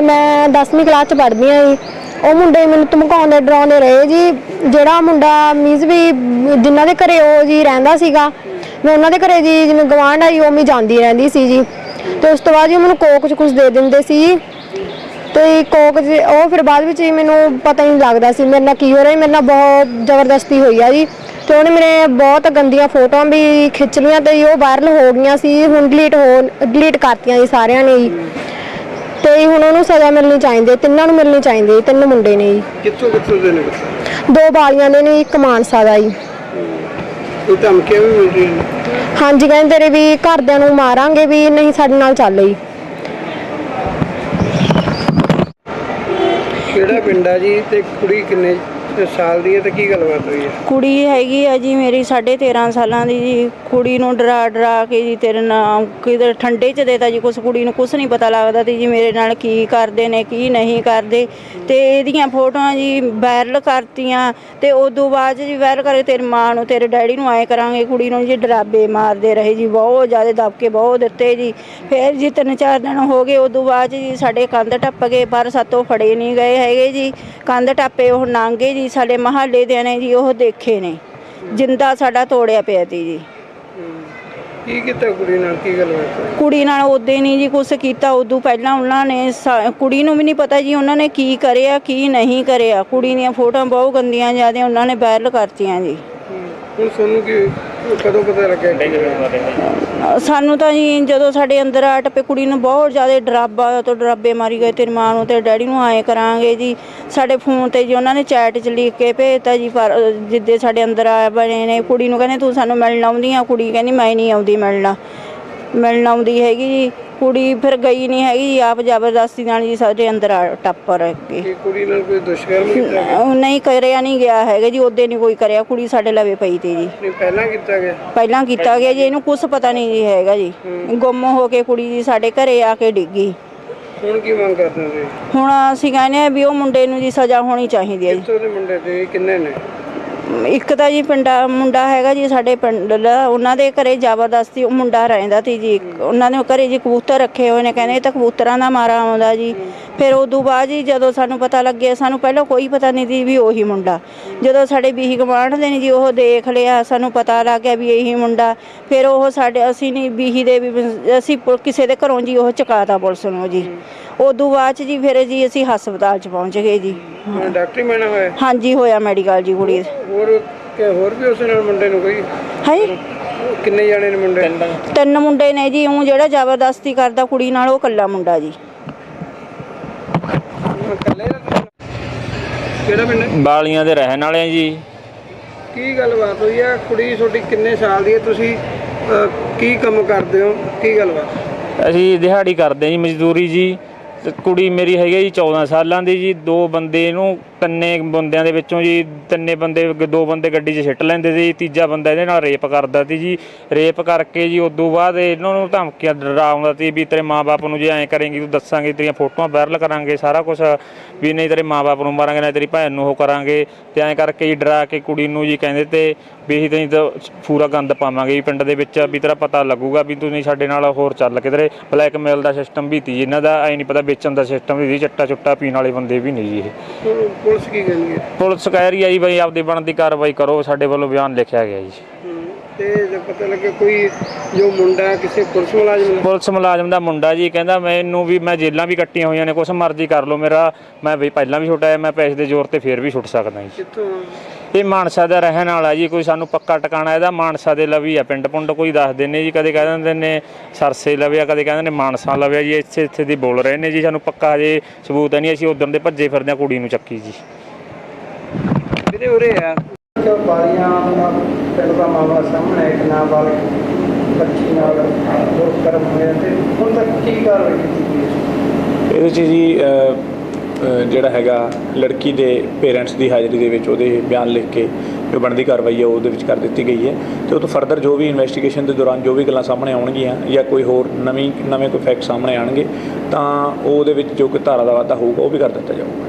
ਮੈਂ 10ਵੀਂ ਕਲਾਸ ਚ ਪੜ੍ਹਦੀ ਆ ਜੀ। ਉਹ ਮੁੰਡੇ ਮੈਨੂੰ ਧਮਕਾਉਂਦੇ ਡਰਾਉਂਦੇ ਰਹੇ ਜੀ। ਜਿਹੜਾ ਮੁੰਡਾ ਮੀਜ਼ ਵੀ ਜਿਨ੍ਹਾਂ ਦੇ ਘਰੇ ਉਹ ਜੀ ਰਹਿੰਦਾ ਸੀਗਾ ਮੈਂ ਉਹਨਾਂ ਦੇ ਘਰੇ ਜੀ ਜਿਵੇਂ ਗਵਾਂਢ ਆਈ ਉਹ ਮੈਂ ਜਾਂਦੀ ਰਹਿੰਦੀ ਸੀ ਜੀ। ਤੇ ਉਸ ਤੋਂ ਬਾਅਦ ਜੀ ਮੈਨੂੰ ਕੋਕ ਚ ਕੁਝ ਦੇ ਦਿੰਦੇ ਸੀ। ਜੀ ਤੇ ਕੋਕ ਉਹ ਫਿਰ ਬਾਅਦ ਵਿੱਚ ਜੀ ਮੈਨੂੰ ਪਤਾ ਹੀ ਨਹੀਂ ਲੱਗਦਾ ਸੀ ਮੇਰੇ ਨਾਲ ਕੀ ਹੋ ਰਿਹਾ ਸੀ, ਮੇਰੇ ਨਾਲ ਬਹੁਤ ਜ਼ਬਰਦਸਤੀ ਹੋਈ ਆ ਜੀ। ਤੇ ਉਹਨੇ ਮੇਰੇ ਬਹੁਤ ਗੰਦੀਆਂ ਫੋਟੋਆਂ ਵੀ ਖਿੱਚ ਲਈਆਂ ਤੇ ਉਹ ਵਾਇਰਲ ਹੋ ਗਈਆਂ ਸੀ ਹੁਣ ਡਿਲੀਟ ਹੋ ਡਿਲੀਟ ਕਰਤੀਆਂ ਜੀ ਸਾਰਿਆਂ ਨੇ ਜੀ। ਤੇ ਜੀ ਹੁਣ ਉਹਨੂੰ ਸਜ਼ਾ ਮਿਲਣੀ ਚਾਹੀਦੀ ਹੈ ਤਿੰਨਾਂ ਨੂੰ ਮਿਲਣੀ ਚਾਹੀਦੀ ਹੈ ਤਿੰਨ ਮੁੰਡੇ ਨੇ ਜੀ। ਕਿੱਥੋਂ ਕਿੱਥੋਂ ਦੇ ਨੇ ਬੱਚੇ? ਦੋ ਬਾਲੀਆਂ ਦੇ ਨੇ ਇੱਕ ਮਾਨਸਾ ਦਾ ਜੀ। ਕੋਈ ਧਮਕੀਆਂ ਵੀ ਮਿਲ ਰਹੀਆਂ ਨੇ? ਹਾਂਜੀ ਕਹਿੰਦੇ ਤੇਰੇ ਵੀ ਘਰਦਿਆਂ ਨੂੰ ਮਾਰਾਂਗੇ ਵੀ ਨਹੀਂ ਸਾਡੇ ਨਾਲ ਚੱਲ ਜੀ ਕਿਹੜਾ ਪਿੰਡ ਆ ਜੀ ਤੇ ਕੁੜੀ ਕਿੰਨੇ ਸਾਲ ਦੀ ਹੈ ਤੇ ਕੀ ਗੱਲਬਾਤ ਹੋਈ ਹੈ? ਕੁੜੀ ਹੈਗੀ ਆ ਜੀ ਮੇਰੀ 13.5 ਸਾਲਾਂ ਦੀ ਜੀ। ਕੁੜੀ ਨੂੰ ਡਰਾ ਡਰਾ ਕੇ ਜੀ ਤੇਰੇ ਨਾਲ ਕਿਧਰ ਠੰਡੇ ਚ ਦੇਤਾ ਜੀ। ਕੁਛ ਕੁੜੀ ਨੂੰ ਕੁਛ ਨਹੀਂ ਪਤਾ ਲੱਗਦਾ ਤੇ ਜੀ ਮੇਰੇ ਨਾਲ ਕੀ ਕਰਦੇ ਨੇ, ਕੀ ਨਹੀਂ ਕਰਦੇ। ਤੇ ਇਹਦੀਆਂ ਫੋਟੋਆਂ ਜੀ ਵਾਇਰਲ ਕਰਤੀਆਂ। ਤੇ ਉਦੋਂ ਬਾਅਦ 'ਚ ਜੀ ਵਾਇਰਲ ਕਰੇ ਤੇਰੀ ਮਾਂ ਨੂੰ, ਤੇਰੇ ਡੈਡੀ ਨੂੰ ਆਏ ਕਰਾਂਗੇ। ਕੁੜੀ ਨੂੰ ਜੀ ਡਰਾਬੇ ਮਾਰਦੇ ਰਹੇ ਜੀ। ਬਹੁਤ ਜ਼ਿਆਦਾ ਦਬਕੇ ਬਹੁਤ ਦਿੱਤੇ ਜੀ। ਫਿਰ ਜੀ ਤਿੰਨ ਚਾਰ ਦਿਨ ਹੋ ਗਏ। ਉਦੋਂ ਬਾਅਦ 'ਚ ਜੀ ਸਾਡੇ ਕੰਧ ਟੱਪ ਗਏ, ਪਰ ਸਾਤੋਂ ਫੜੇ ਨਹੀਂ ਗਏ ਹੈਗੇ ਜੀ। ਕੰਧ ਟੱਪੇ ਉਹ ਨਾਂਗੇ ਜੀ। ਸਾਡੇ ਮਹੱਲੇ ਦੇ ਨੇ ਜੀ ਉਹ ਦੇਖੇ ਨੇ। ਜਿੰਦਾ ਸਾਡਾ ਤੋੜਿਆ ਪਿਆ ਤੀ ਜੀ। ਕੀ ਕੀਤਾ ਕੁੜੀ ਨਾਲ? ਕੀ ਗੱਲਬਾਤ ਹੋਈ? ਕੁੜੀ ਨਾਲ ਉਦੋਂ ਨਹੀਂ ਜੀ ਕੁਛ ਕੀਤਾ। ਉਦੋਂ ਪਹਿਲਾਂ ਉਹਨਾਂ ਨੇ ਕੁੜੀ ਨੂੰ ਵੀ ਨਹੀਂ ਪਤਾ ਜੀ ਉਹਨਾਂ ਨੇ ਕੀ ਕਰਿਆ ਕੀ ਨਹੀਂ ਕਰਿਆ। ਕੁੜੀ ਦੀਆਂ ਫੋਟੋਆਂ ਬਹੁਤ ਗੰਦੀਆਂ ਜਿਆਦੇ ਉਹਨਾਂ ਨੇ ਵਾਇਰਲ ਕਰਤੀਆਂ ਜੀ। ਹੁਣ ਤੁਹਾਨੂੰ ਕੀ ਕਦੋਂ ਪਤਾ ਲੱਗਿਆ ਸਾਨੂੰ ਤਾਂ ਜੀ ਜਦੋਂ ਸਾਡੇ ਅੰਦਰ ਆ ਟੱਪੇ ਕੁੜੀ ਨੂੰ ਬਹੁਤ ਜ਼ਿਆਦਾ ਡਰਾਬਾ ਤੋਂ ਡਰਾਬੇ ਮਾਰੀ ਗਏ ਤੇਰੀ ਮਾਂ ਨੂੰ ਤੇ ਡੈਡੀ ਨੂੰ ਆਏ ਕਰਾਂਗੇ ਜੀ। ਸਾਡੇ ਫੋਨ ਤੇ ਜੀ ਉਹਨਾਂ ਨੇ ਚੈਟ 'ਚ ਲਿਖ ਕੇ ਭੇਜਤਾ ਜੀ ਪਰ ਅ, ਜਿੱਦੇ ਸਾਡੇ ਅੰਦਰ ਆ ਬਣੇ ਨੇ ਕੁੜੀ ਨੂੰ ਕਹਿੰਦੇ ਤੂੰ ਸਾਨੂੰ ਮਿਲਣ ਆਉਂਦੀ ਆ ਕੁੜੀ ਕਹਿੰਦੀ ਮੈਂ ਨਹੀਂ ਆਉਂਦੀ ਮਿਲਣਾ। ਮਿਲਣ ਆਉਂਦੀ ਹੈਗੀ ਜੀ। ਕੁੜੀ ਫਿਰ ਗਈ ਨਹੀਂ ਹੈਗੀ ਜੀ ਆਪ ਜ਼ਬਰਦਸਤੀ ਨਾਲ ਜੀ ਸਾਡੇ ਅੰਦਰ ਆ ਟੱਪ ਕੇ ਕੀ ਕੁੜੀ ਨਾਲ ਕੋਈ ਦੁਸ਼ਕਰਮ ਕੀਤਾ ਗਿਆ? ਉਹ ਨਹੀਂ ਕਰਿਆ ਨਹੀਂ ਗਿਆ ਹੈਗਾ ਜੀ ਉਹਦੇ ਨਹੀਂ ਕੋਈ ਕਰਿਆ ਕੁੜੀ ਸਾਡੇ ਲਵੇ ਪਈ ਤੇ ਜੀ। ਨਹੀਂ ਪਹਿਲਾਂ ਕੀਤਾ ਗਿਆ? ਪਹਿਲਾਂ ਕੀਤਾ ਗਿਆ ਜੀ ਇਹਨੂੰ ਕੁਝ ਪਤਾ ਨਹੀਂ ਜੀ ਹੈਗਾ ਜੀ। ਗੁੰਮ ਹੋ ਕੇ ਕੁੜੀ ਜੀ ਸਾਡੇ ਘਰੇ ਆ ਕੇ ਡਿੱਗੀ ਹੁਣ ਕੀ ਮੰਗ ਕਰਦੇ ਹੋ ਤੁਸੀਂ ਹੁਣ ਅਸੀਂ ਕਹਿੰਦੇ ਆ ਵੀ ਉਹ ਮੁੰਡੇ ਨੂੰ ਜੀ ਸਜ਼ਾ ਹੋਣੀ ਚਾਹੀਦੀ ਹੈ ਕਿੱਥੋਂ ਦੇ ਮੁੰਡੇ ਤੇ ਕਿੰਨੇ ਨੇ? ਜੀ ਇੱਕ ਤਾਂ ਜੀ ਪਿੰਡਾ ਮੁੰਡਾ ਹੈਗਾ ਜੀ ਸਾਡੇ ਪਿੰਡ ਦਾ ਉਹਨਾਂ ਦੇ ਘਰੇ ਜ਼ਬਰਦਸਤੀ ਉਹ ਮੁੰਡਾ ਰਹਿੰਦਾ ਸੀ ਜੀ। ਉਹਨਾਂ ਦੇ ਘਰੇ ਜੀ ਕਬੂਤਰ ਰੱਖੇ ਹੋਏ ਨੇ ਕਹਿੰਦੇ ਇਹ ਤਾਂ ਕਬੂਤਰਾਂ ਦਾ ਮਾਰਾ ਆਉਂਦਾ ਜੀ। ਫਿਰ ਉਦੋਂ ਬਾਅਦ ਜੀ ਜਦੋਂ ਸਾਨੂੰ ਪਤਾ ਲੱਗਿਆ ਸਾਨੂੰ ਪਹਿਲਾਂ ਕੋਈ ਪਤਾ ਨਹੀਂ ਸੀ ਵੀ ਉਹੀ ਮੁੰਡਾ। ਜਦੋਂ ਸਾਡੇ ਬੀਹੀ ਗਵਾਂਢ ਦੇ ਨੇ ਜੀ ਉਹ ਦੇਖ ਲਿਆ ਸਾਨੂੰ ਪਤਾ ਲੱਗ ਗਿਆ ਵੀ ਇਹੀ ਮੁੰਡਾ। ਫਿਰ ਉਹ ਸਾਡੇ ਅਸੀਂ ਨਹੀਂ ਬੀਹੀ ਦੇ ਵੀ ਅਸੀਂ ਕਿਸੇ ਦੇ ਘਰੋਂ ਜੀ ਉਹ ਚੁਕਾਤਾ ਪੁਲਿਸ ਨੂੰ ਜੀ। ਉਦੋਂ ਬਾਅਦ 'ਚ ਜੀ ਫਿਰ ਜੀ ਅਸੀਂ ਹਸਪਤਾਲ 'ਚ ਪਹੁੰਚ ਗਏ ਜੀ। ਡਾਕਟਰੀ ਮੈਣਾ ਹੋਇਆ ਹਾਂਜੀ ਹੋਇਆ ਮੈਡੀਕਲ ਜੀ ਕੁੜੀ। ਦਾ। ਹੋਰ ਕਿ ਹੋਰ ਵੀ ਉਸ ਨਾਲ ਮੁੰਡੇ ਨੂੰ ਕੋਈ? ਹੈ ਕਿੰਨੇ ਜਾਣੇ ਨੇ ਮੁੰਡੇ? ਤਿੰਨ। ਮੁੰਡੇ ਨੇ ਜੀ ਉਹ ਜਿਹੜਾ ਜ਼ਬਰਦਸਤੀ ਕਰਦਾ ਕੁੜੀ ਨਾਲ ਉਹ ਕੱਲਾ ਮੁੰਡਾ ਜੀ। ਇਕੱਲੇ? ਕਿਹੜਾ ਪਿੰਡ? ਹੈ? ਬਾਲੀਆਂ ਦੇ ਰਹਿਣ ਵਾਲੇ ਆ ਜੀ। ਕੀ ਗੱਲਬਾਤ ਹੋਈ ਆ? ਕੁੜੀ ਤੁਹਾਡੀ ਕਿੰਨੇ ਸਾਲ ਦੀ ਹੈ ਤੁਸੀਂ ਅਹ, ਕੀ ਕੰਮ ਕਰਦੇ ਹੋ? ਕੀ ਗੱਲਬਾਤ? ਅਸੀਂ ਦਿਹਾੜੀ ਕਰਦੇ ਜੀ ਮਜ਼ਦੂਰੀ ਜੀ। ਤੇ ਕੁੜੀ ਮੇਰੀ ਹੈਗੀ ਆ ਜੀ 14 ਸਾਲਾਂ ਦੀ ਜੀ। ਦੋ ਬੰਦੇ ਨੂੰ ਤਿੰਨੇ ਬੰਦਿਆਂ ਦੇ ਵਿੱਚੋਂ ਜੀ, ਤਿੰਨੇ ਬੰਦੇ ਦੋ ਬੰਦੇ ਗੱਡੀ 'ਚ ਛਿੱਟ ਲੈਂਦੇ ਸੀ, ਤੀਜਾ ਬੰਦਾ ਇਹਦੇ ਨਾਲ ਰੇਪ ਕਰਦਾ ਸੀ ਜੀ। ਰੇਪ ਕਰਕੇ ਜੀ, ਉਦੋਂ ਬਾਅਦ ਇਹਨਾਂ ਨੂੰ ਧਮਕੀਆਂ ਡਰਾਉਂਦਾ ਸੀ ਵੀ ਤੇਰੇ ਮਾਪੇ ਨੂੰ ਜੇ ਐਂ ਕਰੇਂਗੀ, ਤੂੰ ਦੱਸਾਂਗੇ, ਤੇਰੀਆਂ ਫੋਟੋਆਂ ਵਾਇਰਲ ਕਰਾਂਗੇ, ਸਾਰਾ ਕੁਝ ਵੀ ਨਹੀਂ ਤੇਰੇ ਮਾਪੇ ਨੂੰ ਮਾਰਾਂਗੇ, ਨਾ ਤੇਰੀ ਭੈਣ ਨੂੰ ਉਹ ਕਰਾਂਗੇ। ਤੇ ਐਂ ਕਰਕੇ ਜੀ ਡਰਾ ਕੇ ਕੁੜੀ ਨੂੰ ਜੀ ਕਹਿੰਦੇ ਤੇ ਵੀ ਅਸੀਂ ਤੈਨੂੰ ਤਾਂ ਪੂਰਾ ਗੰਦ ਪਾਵਾਂਗੇ ਜੀ ਪਿੰਡ ਦੇ ਵਿੱਚ, ਵੀ ਤੇਰਾ ਪਤਾ ਲੱਗੂਗਾ ਵੀ ਤੂੰ ਨਹੀਂ ਸਾਡੇ ਨਾਲ ਹੋਰ ਚੱਲ ਕਿਧਰੇ ਬਲੈਕਮੇਲ ਦਾ ਸਿਸਟਮ ਵੀ ਤੀ ਇਹਨਾਂ ਦਾ ਐ ਨਹੀਂ ਪਤਾ ਵੇਚਣ ਦਾ ਸਿਸਟਮ ਵੀ ਸੀ ਚੱਟਾ ਚੁੱਟਾ ਪੀਣ ਵਾਲੇ ਬੰਦੇ ਵੀ ਨਹੀਂ ਜੀ ਇਹ। ਪੁਲਿਸ ਕੀ ਕਹਿੰਦੀ ਹੈ? ਪੁਲਿਸ ਕਹਿ ਰਹੀ ਹੈ ਜੀ ਬਈ ਆਪਦੀ ਬਣਦੀ ਕਾਰਵਾਈ ਕਰੋ, ਸਾਡੇ ਵੱਲੋਂ ਬਿਆਨ ਲਿਖਿਆ ਗਿਆ ਜੀ। ਤੇ ਜੇ ਪਤਾ ਲੱਗੇ ਕੋਈ ਜੋ ਮੁੰਡਾ ਕਿਸੇ ਪੁਲਿਸ ਮੁਲਾਜ਼ਮ ਨੇ ਪੁਲਿਸ ਮੁਲਾਜ਼ਮ ਦਾ ਮੁੰਡਾ ਜੀ ਕਹਿੰਦਾ ਮੈਨੂੰ ਵੀ ਮੈਂ ਜੇਲਾਂ ਵੀ ਕੱਟੀਆਂ ਹੋਈਆਂ ਨੇ ਕੁਛ ਮਰਜ਼ੀ ਕਰ ਲਓ ਮੇਰਾ ਮੈਂ ਵੀ ਪਹਿਲਾਂ ਵੀ ਛੁੱਟਿਆ ਮੈਂ ਪੈਸੇ ਦੇ ਜ਼ੋਰ ਤੇ ਫੇਰ ਵੀ ਛੁੱਟ ਸਕਦਾ ਜੀ। ਕਿੱਥੋਂ? ਇਹ ਮਾਨਸਾ ਦਾ ਰਹਿਣ ਵਾਲਾ ਜੀ ਕੋਈ ਸਾਨੂੰ ਪੱਕਾ ਟਿਕਾਣਾ ਇਹਦਾ ਮਾਨਸਾ ਦੇ ਲਵੀ ਆ ਪਿੰਡ ਪੁੰਡ ਕੋਈ ਦੱਸਦੇ ਨੇ ਜੀ ਕਦੇ ਕਹਿ ਦਿੰਦੇ ਨੇ ਸਰਸੇ ਲਵਿਆ ਕਦੇ ਕਹਿੰਦੇ ਨੇ ਮਾਨਸਾ ਲਵਿਆ ਜੀ ਇੱਥੇ ਇੱਥੇ ਦੀ ਬੋਲ ਰਹੇ ਨੇ ਜੀ ਸਾਨੂੰ ਪੱਕਾ ਹਜੇ ਸਬੂਤ ਨਹੀਂ ਅਸੀਂ ਉਦੋਂ ਦੇ ਭੱਜੇ ਫਿਰਦੇ ਹਾਂ ਕੁੜੀ ਨੂੰ ਚੱਕੀ ਜੀ। ਵੀਰੇ ਉਰੇ ਆ। ਕਿ ਬਾਰੀਆਂ ਦਾ ਪਿੰਡ ਦਾ ਮਾਮਲਾ ਸਾਹਮਣੇ ਇੱਕ ਨਾਬਾਲਗ ਬੱਚੀ ਨਾਲ ਦੁਰਕਰਮ ਹੋਇਆ ਤੇ ਹੁਣ ਤੱਕ ਕੀ ਕਾਰਵਾਈ ਕੀਤੀ ਗਈ ਇਹਦੇ 'ਚ ਜੀ ਜਿਹੜਾ ਹੈਗਾ ਲੜਕੀ ਦੇ ਪੇਰੈਂਟਸ ਦੀ ਹਾਜ਼ਰੀ ਦੇ ਵਿੱਚ ਉਹਦੇ ਬਿਆਨ ਲਿਖ ਕੇ ਜੋ ਬਣਦੀ ਕਾਰਵਾਈ ਹੈ ਉਹਦੇ ਵਿੱਚ ਕਰ ਦਿੱਤੀ ਗਈ ਹੈ ਤੇ ਉਹ ਤੋਂ ਫਰਦਰ ਜੋ ਵੀ ਇਨਵੈਸਟੀਗੇਸ਼ਨ ਦੇ ਦੌਰਾਨ ਜੋ ਵੀ ਗੱਲਾਂ ਸਾਹਮਣੇ ਆਉਣਗੀਆਂ ਜਾਂ ਕੋਈ ਹੋਰ ਨਵੀਂ, ਨਵੇਂ ਕੋਈ ਫੈਕਟ ਸਾਹਮਣੇ ਆਣਗੇ ਤਾਂ ਉਹਦੇ ਵਿੱਚ ਜੋ ਕਿ ਧਾਰਾ ਦਾ ਵਾਧਾ ਹੋਊਗਾ, ਉਹ ਵੀ ਕਰ ਦਿੱਤਾ ਜਾਊਗਾ।